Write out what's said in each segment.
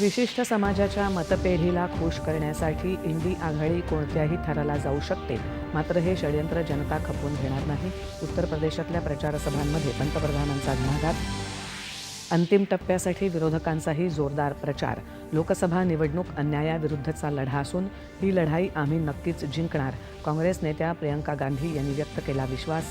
विशिष्ट समाजाच्या मतपेढीला खुश करण्यासाठी इंडी आघाडी कोणत्याही थराला जाऊ शकते. मात्र हे षडयंत्र जनता खपवून घेणार नाही. उत्तर प्रदेशातल्या प्रचारसभांमध्ये पंतप्रधानांचा घणाघात. अंतिम टप्प्यासाठी विरोधकांचाही जोरदार प्रचार. लोकसभा निवडणूक अन्यायाविरुद्धचा लढा असून ही लढाई आम्ही नक्कीच जिंकणार. काँग्रेस नेत्या प्रियंका गांधी यांनी व्यक्त केला विश्वास.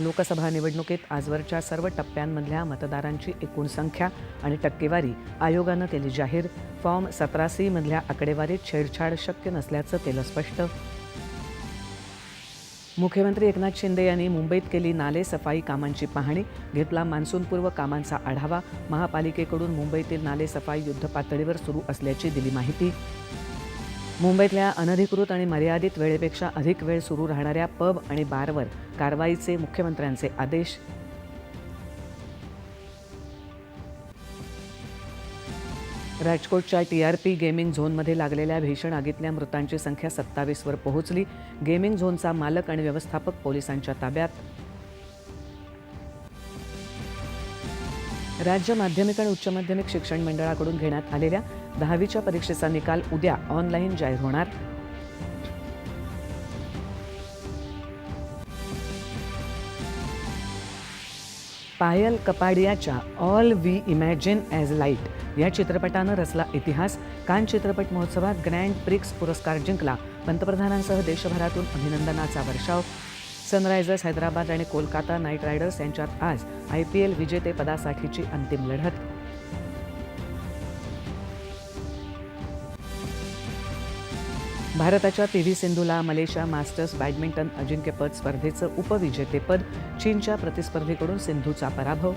लोकसभा निवडणुकीत आजवरच्या सर्व टप्प्यांमधल्या मतदारांची एकूण संख्या आणि टक्केवारी आयोगानं केली जाहीर. फॉर्म सतरा सी मधल्या आकडेवारीत छेडछाड शक्य नसल्याचं केलं स्पष्ट. मुख्यमंत्री एकनाथ शिंदे यांनी मुंबईत केली नाले सफाई कामांची पाहणी. घेतला मान्सूनपूर्व कामांचा आढावा. महापालिकेकडून मुंबईतील नाले सफाई युद्धपातळीवर सुरू असल्याची दिली माहिती. मुंबईतल्या अनधिकृत आणि मर्यादित वेळेपेक्षा अधिक वेळ सुरू राहणाऱ्या पब आणि बारवर कारवाईचे मुख्यमंत्र्यांचे आदेश. राजकोटच्या टी आर पी गेमिंग झोनमध्ये लागलेल्या भीषण आगीतल्या मृतांची संख्या सत्तावीसवर पोहोचली. गेमिंग झोनचा मालक आणि व्यवस्थापक पोलिसांच्या ताब्यात. राज्य माध्यमिक आणि उच्च माध्यमिक शिक्षण मंडळाकडून घेण्यात आलेल्या दहावीच्या परीक्षेचा निकाल उद्या ऑनलाईन जाहीर होणार. Payal कपाडियाच्या all we imagine as light या चित्रपटानं रचला इतिहास. कान चित्रपट महोत्सवात ग्रँड प्रिक्स पुरस्कार जिंकला. पंतप्रधानांसह देशभरातून अभिनंदनाचा वर्षाव. सनरायझर्स हैदराबाद आणि कोलकाता नाईट रायडर्स यांच्यात आज आय पी एल विजेतेपदासाठीची अंतिम लढत. भारताच्या पी व्ही सिंधूला मलेशिया मास्टर्स बॅडमिंटन अजिंक्यपद स्पर्धेचं उपविजेतेपद चीनच्या प्रतिस्पर्धीकडून सिंधूचा पराभव.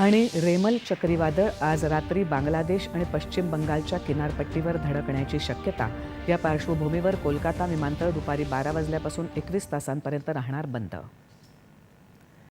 आणि रेमल चक्रीवादळ आज रात्री बांगलादेश आणि पश्चिम बंगालच्या किनारपट्टीवर धडकण्याची शक्यता. या पार्श्वभूमीवर कोलकाता विमानतळ दुपारी बारा वाजल्यापासून एकवीस तासांपर्यंत राहणार बंद.